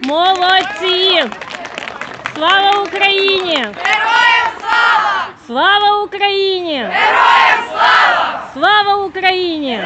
Молодці! Слава Україні! Героям слава! Слава Україні! Героям слава! Слава Україні!